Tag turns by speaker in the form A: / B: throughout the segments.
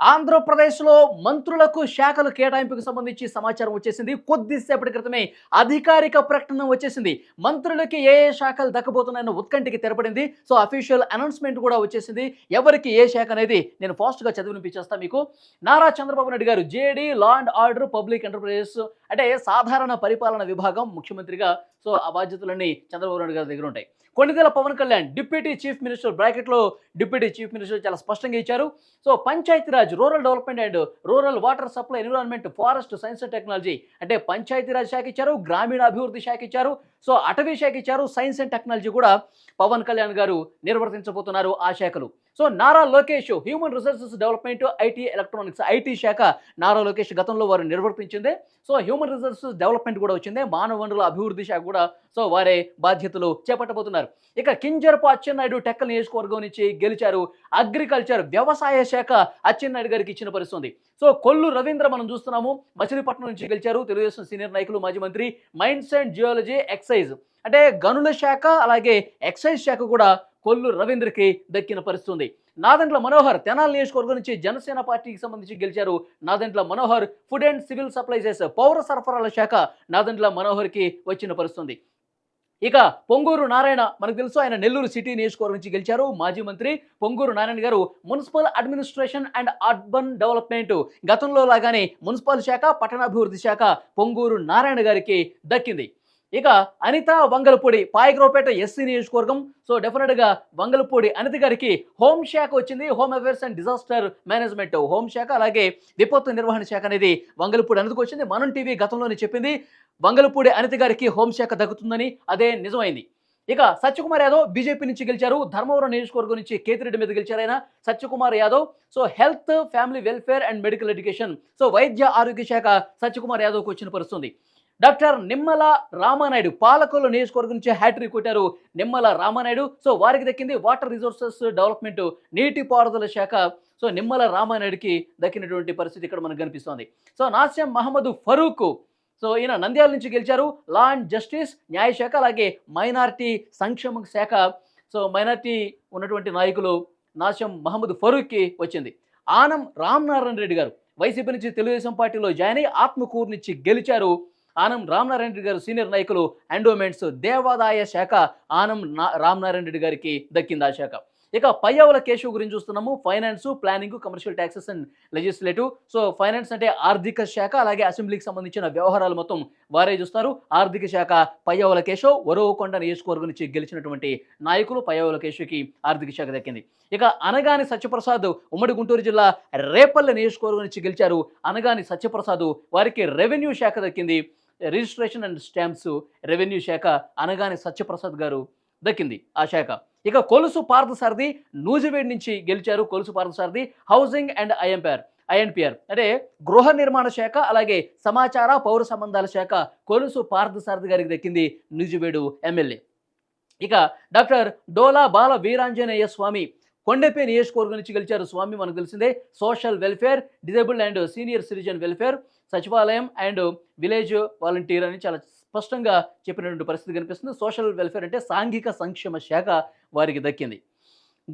A: ఆంధ్రప్రదేశ్లో మంత్రులకు శాఖల కేటాయింపుకు సంబంధించి సమాచారం వచ్చేసింది. కొద్దిసేపటి క్రితమే అధికారిక ప్రకటన వచ్చేసింది. మంత్రులకి ఏ ఏ శాఖలు దక్కబోతున్నాయన్న ఉత్కంఠకి తెరపడింది. సో అఫీషియల్ అనౌన్స్మెంట్ కూడా వచ్చేసింది. ఎవరికి ఏ శాఖ అనేది నేను ఫాస్ట్గా చదివినిపించేస్తాను మీకు. నారా చంద్రబాబు నాయుడు గారు JD law and order public enterprises అంటే సాధారణ పరిపాలన విభాగం ముఖ్యమంత్రిగా సో ఆ బాధ్యతలన్నీ చంద్రబాబు నాయుడు గారి దగ్గర ఉంటాయి. కొన్నిదేల Pawan Kalyan deputy chief minister బ్రాకెట్లో డిప్యూటీ చీఫ్ మినిస్టర్ చాలా స్పష్టంగా ఇచ్చారు. So Panchayati Raj rural development and rural water supply environment forest science and technology అంటే పంచాయతీరాజ్ శాఖ ఇచ్చారు గ్రామీణ అభివృద్ధి శాఖ ఇచ్చారు సో అటవీ శాఖ ఇచ్చారు సైన్స్ అండ్ టెక్నాలజీ కూడా పవన్ కళ్యాణ్ గారు నిర్వర్తించబోతున్నారు ఆ శాఖలు. So Nara Lokesh human resources development IT electronics IT శాఖ నారా లోకేష్ గతంలో వారు నిర్వర్తించింది. సో హ్యూమన్ రిసోర్సెస్ డెవలప్మెంట్ కూడా వచ్చింది. మానవ వనరుల అభివృద్ధి శాఖ కూడా సో వారే బాధ్యతలు చేపట్టబోతున్నారు. ఇక కింజర్పు అచ్చెన్నాయుడు టెక్కల్ నియోజకవర్గం నుంచి గెలిచారు. అగ్రికల్చర్ వ్యవసాయ శాఖ అచ్చెన్నాయుడు గారికి ఇచ్చిన పరిస్థితుంది సో కొల్లు రవీంద్ర మనం చూస్తున్నాము. మచిలీపట్నం నుంచి గెలిచారు. తెలుగుదేశం సీనియర్ నాయకులు మాజీ మంత్రి. Mines and geology excise. అంటే గనుల శాఖ అలాగే ఎక్సైజ్ శాఖ కూడా కొల్లు రవీంద్రకి దక్కిన పరిస్థితుంది. నాదెంట్ల మనోహర్ తెనాలి నియోజకవర్గం నుంచి జనసేన పార్టీకి సంబంధించి గెలిచారు. Nadendla Manohar food and civil supplies పౌర సరఫరాల శాఖ నాదంట్ల మనోహర్కి వచ్చిన పరిస్థితుంది. ఇక పొంగూరు నారాయణ మనకు తెలుసు ఆయన నెల్లూరు సిటీ నియోజకవర్గం నుంచి గెలిచారు. మాజీ మంత్రి పొంగూరు నారాయణ గారు municipal administration and urban development గతంలో లాగానే మున్సిపల్ శాఖ పట్టణాభివృద్ధి శాఖ పొంగూరు నారాయణ గారికి దక్కింది. ఇక అనిత వంగలపూడి పాయగ్రోపేట ఎస్సీ నియోజకవర్గం. సో డెఫినెట్గా వంగలపూడి అనిత గారికి హోంశాఖ వచ్చింది. Home affairs and disaster management హోంశాఖ శాఖ అలాగే విపత్తు నిర్వహణ శాఖ అనేది వంగలపూడి అనితకు వచ్చింది. మనం టీవీ గతంలోనే చెప్పింది వంగలపూడి అనిత గారికి హోంశాఖ దక్కుతుందని. అదే నిజమైంది. ఇక సత్యకుమార్ యాదవ్ బీజేపీ నుంచి గెలిచారు. ధర్మవరం నియోజకవర్గం నుంచి కేతిరెడ్డి మీద గెలిచారు ఆయన Satyakumar Yadav. So health family welfare and medical education. So వైద్య ఆరోగ్య శాఖ సత్యకుమార్ యాదవ్కి వచ్చిన పరుస్తుంది డాక్టర్ నిమ్మల రామానాయుడు పాలకొల్లు నియోజకవర్గం నుంచి హ్యాట్రిక్ కొట్టారు. నిమ్మల రామానాయుడు. సో వారికి దక్కింది వాటర్ రిసోర్సెస్ డెవలప్మెంట్ నీటిపారుదల శాఖ. సో నిమ్మల రామానాయుడికి దక్కినటువంటి పరిస్థితి ఇక్కడ మనకు కనిపిస్తోంది. సో నాస్యం మహమ్మద్ ఫరూక్. సో ఈయన నంద్యాల నుంచి గెలిచారు. లా అండ్ జస్టిస్ న్యాయశాఖ అలాగే మైనార్టీ సంక్షేమ శాఖ. సో మైనార్టీ ఉన్నటువంటి నాయకులు నాశం మహమ్మద్ ఫరూక్కి వచ్చింది. ఆనం రామనారాయణ రెడ్డి గారు. వైసీపీ నుంచి తెలుగుదేశం పార్టీలో జాయిన్ అయ్యి ఆత్మకూరు నుంచి గెలిచారు. ఆనం రామనారాయణ రెడ్డి గారు సీనియర్ నాయకులు ఎండోమెంట్స్ దేవాదాయ శాఖ ఆనం నా- రామనారాయణ రెడ్డి గారికి దక్కింది ఆ శాఖ. ఇక పయ్యవుల కేశవ్ గురించి చూస్తున్నాము. Finance planning commercial taxes and legislative. So finance అంటే ఆర్థిక శాఖ అలాగే అసెంబ్లీకి సంబంధించిన వ్యవహారాలు మొత్తం వారే చూస్తారు. ఆర్థిక శాఖ పయ్యవుల కేశవ్ వరవకొండ నియోజకవర్గం నుంచి గెలిచినటువంటి నాయకులు పయ్యవుల కేశవ్కి ఆర్థిక శాఖ దక్కింది. ఇక అనగాని సత్యప్రసాద్ ఉమ్మడి గుంటూరు జిల్లా రేపల్లె నియోజకవర్గం నుంచి గెలిచారు అనగాని సత్యప్రసాద్ వారికి రెవెన్యూ శాఖ దక్కింది. రిజిస్ట్రేషన్ అండ్ స్టాంప్స్ రెవెన్యూ శాఖ అనగానే సత్యప్రసాద్ గారు దక్కింది ఆ శాఖ. ఇక కొలుసు పార్థసారథి నూజివేడ్ నుంచి గెలిచారు Kolusu Parthasarathy housing and IMPR INPR. అంటే గృహ నిర్మాణ శాఖ అలాగే సమాచార పౌర సంబంధాల శాఖ కొలుసు పార్థసారథి గారికి దక్కింది నూజివేడు ఎమ్మెల్యే. ఇక డాక్టర్ డోలా బాల వీరాంజనేయ స్వామి కొండపే నియోజకవర్గం నుంచి గెలిచారు స్వామి మనకు తెలిసిందే. Social welfare disabled and senior citizen welfare సచివాలయం అండ్ విలేజ్ వాలంటీర్ అని చాలా స్పష్టంగా చెప్పినటువంటి పరిస్థితి కనిపిస్తుంది. సోషల్ వెల్ఫేర్ అంటే సాంఘిక సంక్షేమ శాఖ వారికి దక్కింది.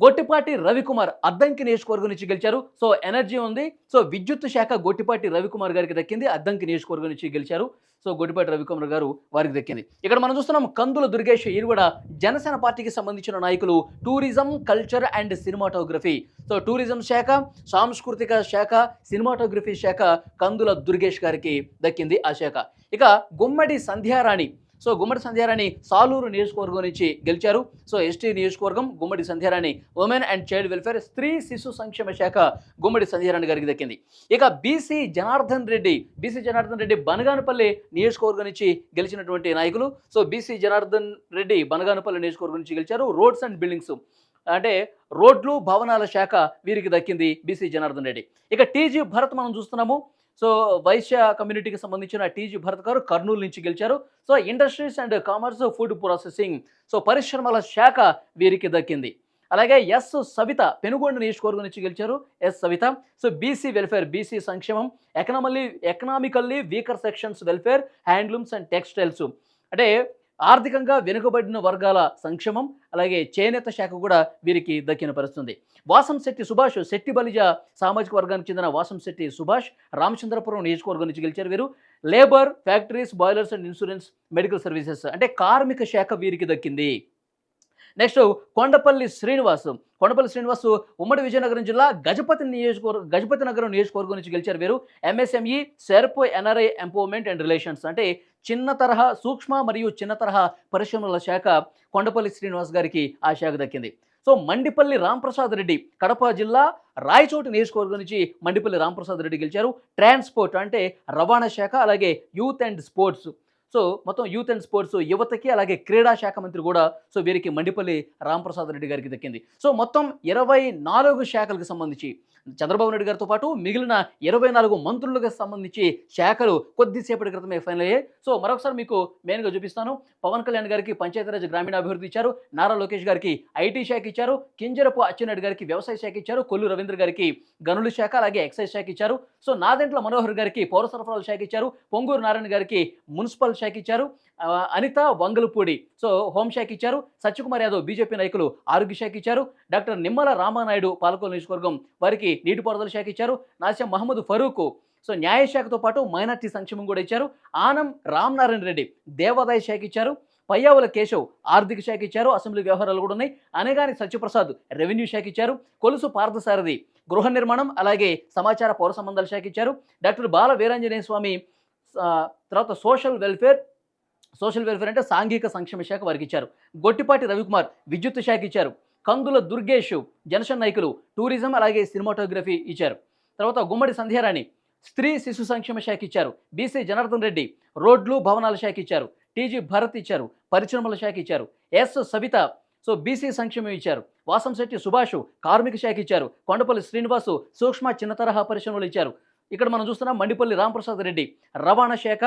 A: గొట్టిపాటి రవికుమార్ అద్దంకి నియోజకవర్గం నుంచి గెలిచారు. సో ఎనర్జీ ఉంది. సో విద్యుత్ శాఖ గొట్టిపాటి రవికుమార్ గారికి దక్కింది. అద్దంకి నియోజకవర్గం నుంచి గెలిచారు. సో గొట్టిపాటి రవికుమార్ గారు వారికి దక్కింది. ఇక్కడ మనం చూస్తున్నాం కందుల దుర్గేష్ ఈయన కూడా జనసేన పార్టీకి సంబంధించిన నాయకులు. Tourism culture and cinematography. So tourism శాఖ సాంస్కృతిక శాఖ సినిమాటోగ్రఫీ శాఖ కందుల దుర్గేష్ గారికి దక్కింది ఆ శాఖ. ఇక గుమ్మడి సంధ్యారాణి. సో గుమ్మడి సంధ్యారాణి సాలూరు నియోజకవర్గం నుంచి గెలిచారు. సో ఎస్టీ నియోజకవర్గం Gummadi Sandhyarani women and child welfare స్త్రీ శిశు సంక్షేమ శాఖ గుమ్మడి సంధ్యారాణి గారికి దక్కింది. ఇక బీసీ జనార్దన్ రెడ్డి బీసీ జనార్దన్ రెడ్డి బనగానపల్లి నియోజకవర్గం నుంచి గెలిచినటువంటి నాయకులు. సో బీసీ జనార్దన్ రెడ్డి బనగానపల్లి నియోజకవర్గం నుంచి గెలిచారు. రోడ్స్ అండ్ బిల్డింగ్స్ అంటే రోడ్లు భవనాల శాఖ వీరికి దక్కింది బీసీ జనార్దన్ రెడ్డి. ఇక టీజీ భరత్ మనం చూస్తున్నాము. సో వైశ్య కమ్యూనిటీకి సంబంధించిన టీజీ భరత్ గారు కర్నూలు నుంచి గెలిచారు. So industries and commerce food processing so పరిశ్రమల శాఖ వీరికి దక్కింది. అలాగే ఎస్ సవిత పెనుగొండ నియోజకవర్గం నుంచి గెలిచారు. S Savitha. So BC welfare BC సంక్షేమం economically economically weaker sections welfare handlooms and textiles. అంటే ఆర్థికంగా వెనుకబడిన వర్గాల సంక్షేమం అలాగే చేనేత శాఖ కూడా వీరికి దక్కిన పరుస్తుంది వాసం శెట్టి సుభాష్ శెట్టి బలిజ సామాజిక వర్గానికి చెందిన వాసం శెట్టి సుభాష్ రామచంద్రపురం నియోజకవర్గం నుంచి గెలిచారు వీరు. Labour factories boilers and insurance medical services అంటే కార్మిక శాఖ వీరికి దక్కింది. నెక్స్ట్ కొండపల్లి శ్రీనివాస్ కొండపల్లి శ్రీనివాస్ ఉమ్మడి విజయనగరం జిల్లా గజపతి నియోజకవర్గ గజపతి నగరం నియోజకవర్గం నుంచి గెలిచారు వీరు. MSME SERP NRI empowerment and relations అంటే చిన్న తరహా సూక్ష్మ మరియు చిన్న తరహా పరిశ్రమల శాఖ కొండపల్లి శ్రీనివాస్ గారికి ఆ శాఖ దక్కింది. సో మండిపల్లి రాంప్రసాద్ రెడ్డి కడప జిల్లా రాయచోటి నియోజకవర్గం నుంచి మండిపల్లి రాంప్రసాద్ రెడ్డి గెలిచారు. ట్రాన్స్పోర్ట్ అంటే రవాణా శాఖ అలాగే యూత్ అండ్ స్పోర్ట్స్ సో మొత్తం యూత్ అండ్ స్పోర్ట్స్ యువతకి అలాగే క్రీడా శాఖ మంత్రి కూడా సో వీరికి మండిపల్లి రాంప్రసాద్ రెడ్డి గారికి దక్కింది. సో మొత్తం ఇరవై నాలుగు శాఖలకు సంబంధించి చంద్రబాబు నాయుడు గారితో పాటు మిగిలిన ఇరవై నాలుగు మంత్రులకు సంబంధించి శాఖలు కొద్దిసేపటి క్రితమే ఫైనల్ అయ్యాయి. సో మరొకసారి మీకు మెయిన్గా చూపిస్తాను. పవన్ కళ్యాణ్ గారికి పంచాయతీరాజ్ గ్రామీణాభివృద్ధి ఇచ్చారు. నారా లోకేష్ గారికి ఐటీ శాఖ ఇచ్చారు. కింజరపు అచ్చెన్నాయుడు గారికి వ్యవసాయ శాఖ ఇచ్చారు. కొల్లు రవీంద్ర గారికి గనుల శాఖ అలాగే ఎక్సైజ్ శాఖ ఇచ్చారు. సో నాదెంట్ల మనోహర్ గారికి పౌర సరఫరాల శాఖ ఇచ్చారు. పొంగూరు నారాయణ గారికి మున్సిపల్ శాఖ ఇచ్చారు. అనిత వంగలపూడి. సో హోంశాఖ ఇచ్చారు. సత్యకుమార్ యాదవ్ బీజేపీ నాయకులు ఆరోగ్య శాఖ ఇచ్చారు. డాక్టర్ నిమ్మల రామానాయుడు పాలకొల్లు నియోజకవర్గం వారికి నీటిపారుదల శాఖ ఇచ్చారు. నాసిం మహమ్మద్ ఫరూక్. సో న్యాయశాఖతో పాటు మైనార్టీ సంక్షేమం కూడా ఇచ్చారు. ఆనం రామనారాయణ రెడ్డి దేవాదాయ శాఖ ఇచ్చారు. పయ్యావుల కేశవ్ ఆర్థిక శాఖ ఇచ్చారు. అసెంబ్లీ వ్యవహారాలు కూడా ఉన్నాయి. అనగాని సత్యప్రసాద్ రెవెన్యూ శాఖ ఇచ్చారు. కొలుసు పార్థసారథి గృహ నిర్మాణం అలాగే సమాచార పౌర సంబంధాల శాఖ ఇచ్చారు. డాక్టర్ బాల వీరాంజనేయ స్వామి తర్వాత సోషల్ వెల్ఫేర్ సోషల్ వెల్ఫేర్ అంటే సాంఘిక సంక్షేమ శాఖ వారికి ఇచ్చారు గొట్టిపాటి రవికుమార్ విద్యుత్ శాఖ ఇచ్చారు. కందుల దుర్గేష్ జనసేన నాయకులు టూరిజం అలాగే సినిమాటోగ్రఫీ ఇచ్చారు. తర్వాత గుమ్మడి సంధ్యారాణి స్త్రీ శిశు సంక్షేమ శాఖ ఇచ్చారు. బీసీ జనార్దన్ రెడ్డి రోడ్లు భవనాల శాఖ ఇచ్చారు. టీజీ భరత్ ఇచ్చారు. పరిశ్రమల శాఖ ఇచ్చారు. ఎస్ సవిత సో బీసీ సంక్షేమం ఇచ్చారు. వాసంశెట్టి సుభాష్ కార్మిక శాఖ ఇచ్చారు. కొండపల్లి శ్రీనివాసు సూక్ష్మ చిన్న తరహా పరిశ్రమలు ఇచ్చారు. ఇక్కడ మనం చూస్తున్నాం మండిపల్లి రామప్రసాద్ రెడ్డి రవాణా శాఖ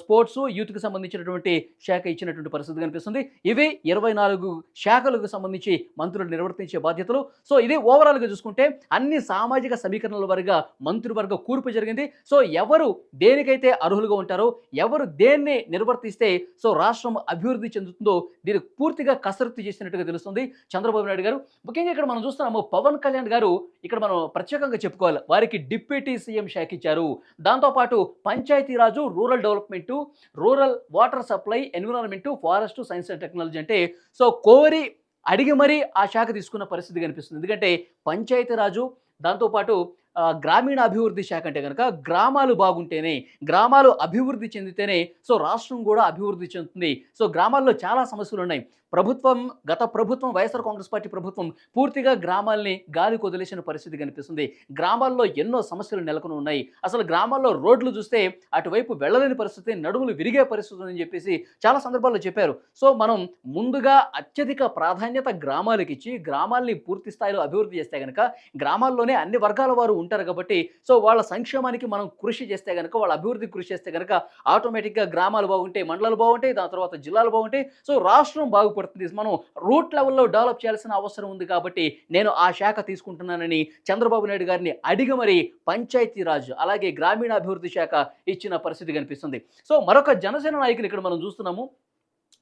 A: స్పోర్ట్స్ యూత్కి సంబంధించినటువంటి శాఖ ఇచ్చినటువంటి పరిస్థితి కనిపిస్తుంది. ఇవి ఇరవై నాలుగు శాఖలకు సంబంధించి మంత్రులు నిర్వర్తించే బాధ్యతలు. సో ఇది ఓవరాల్గా చూసుకుంటే అన్ని సామాజిక సమీకరణల వరగా మంత్రివర్గ కూర్పు జరిగింది. సో ఎవరు దేనికైతే అర్హులుగా ఉంటారో ఎవరు దేన్ని నిర్వర్తిస్తే సో రాష్ట్రం అభివృద్ధి చెందుతుందో దీనికి పూర్తిగా కసరత్తు చేసినట్టుగా తెలుస్తుంది చంద్రబాబు నాయుడు గారు. ముఖ్యంగా ఇక్కడ మనం చూస్తున్నాము పవన్ కళ్యాణ్ గారు ఇక్కడ మనం ప్రత్యేకంగా చెప్పుకోవాలి. వారికి డిప్యూటీ సీఎం శాఖ ఇచ్చారు. దాంతోపాటు Panchayati Raj rural development rural water supply environment forest science and technology అంటే సో కోరి అడిగి మరీ ఆ శాఖ తీసుకున్న పరిస్థితి కనిపిస్తుంది. ఎందుకంటే పంచాయతీరాజు దాంతోపాటు గ్రామీణాభివృద్ధి గ్రామీణ అభివృద్ధి శాఖ అంటే కనుక గ్రామాలు బాగుంటేనే గ్రామాలు అభివృద్ధి చెందితేనే సో రాష్ట్రం కూడా అభివృద్ధి చెందుతుంది. సో గ్రామాల్లో చాలా సమస్యలు ఉన్నాయి. ప్రభుత్వం గత ప్రభుత్వం వైఎస్ఆర్ కాంగ్రెస్ పార్టీ ప్రభుత్వం పూర్తిగా గ్రామాల్ని గాలి వదిలేసిన పరిస్థితి కనిపిస్తుంది. గ్రామాల్లో ఎన్నో సమస్యలు నెలకొని ఉన్నాయి. అసలు గ్రామాల్లో రోడ్లు చూస్తే అటువైపు వెళ్ళలేని పరిస్థితి నడుములు విరిగే పరిస్థితి ఉందని చెప్పేసి చాలా సందర్భాల్లో చెప్పారు. సో మనం ముందుగా అత్యధిక ప్రాధాన్యత గ్రామాలకు ఇచ్చి గ్రామాల్ని పూర్తి స్థాయిలో అభివృద్ధి చేస్తే కనుక గ్రామాల్లోనే అన్ని వర్గాల వారు ఉంటారు కాబట్టి సో వాళ్ళ సంక్షేమానికి మనం కృషి చేస్తే కనుక వాళ్ళ అభివృద్ధి కృషి చేస్తే కనుక ఆటోమేటిక్గా గ్రామాలు బాగుంటాయి మండలాలు బాగుంటాయి దాని తర్వాత జిల్లాలు బాగుంటాయి. సో రాష్ట్రం బాగుపడుతుంది మనం రూట్ లెవెల్లో డెవలప్ చేయాల్సిన అవసరం ఉంది కాబట్టి నేను ఆ శాఖ తీసుకుంటున్నానని చంద్రబాబు నాయుడు గారిని అడిగి మరి పంచాయతీరాజ్ అలాగే గ్రామీణాభివృద్ధి శాఖ ఇచ్చిన పరిస్థితి కనిపిస్తుంది. సో మరొక జనసేన నాయకులు ఇక్కడ మనం చూస్తున్నాము.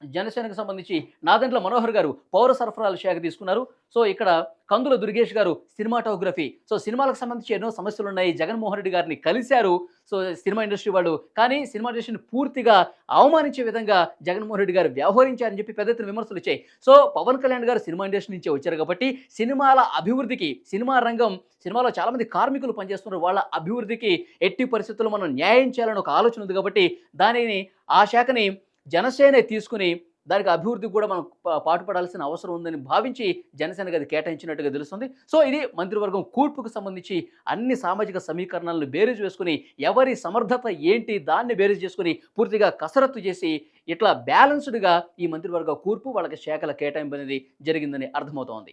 A: జనసేనకు సంబంధించి నాదెంట్ల మనోహర్ గారు పౌర సరఫరాల శాఖ తీసుకున్నారు. సో ఇక్కడ కందుల దుర్గేష్ గారు సినిమాటోగ్రఫీ. సో సినిమాలకు సంబంధించి ఎన్నో సమస్యలు ఉన్నాయి జగన్మోహన్ రెడ్డి గారిని కలిశారు. సో సినిమా ఇండస్ట్రీ వాళ్ళు. కానీ సినిమా ఇండస్ట్రీని పూర్తిగా అవమానించే విధంగా జగన్మోహన్ రెడ్డి గారు వ్యవహరించారని చెప్పి పెద్ద ఎత్తున విమర్శలు వచ్చాయి. సో పవన్ కళ్యాణ్ గారు సినిమా ఇండస్ట్రీ నుంచే వచ్చారు కాబట్టి సినిమాల అభివృద్ధికి సినిమా రంగం సినిమాలో చాలామంది కార్మికులు పనిచేస్తున్నారు. వాళ్ళ అభివృద్ధికి ఎట్టి పరిస్థితుల్లో మనం న్యాయం చేయాలని ఒక ఆలోచన ఉంది కాబట్టి దానిని ఆ శాఖని జనసేన తీసుకుని దానికి అభివృద్ధి కూడా మనం పాటుపడాల్సిన అవసరం ఉందని భావించి జనసేనకు అది కేటాయించినట్టుగా తెలుస్తుంది. సో ఇది మంత్రివర్గం కూర్పుకు సంబంధించి అన్ని సామాజిక సమీకరణాలను బేరీజ్ వేసుకుని ఎవరి సమర్థత ఏంటి దాన్ని బేరీజ్ చేసుకుని పూర్తిగా కసరత్తు చేసి ఇట్లా బ్యాలెన్స్డ్గా ఈ మంత్రివర్గ కూర్పు వాళ్ళకి శాఖల కేటాయింపు అనేది జరిగిందని అర్థమవుతోంది.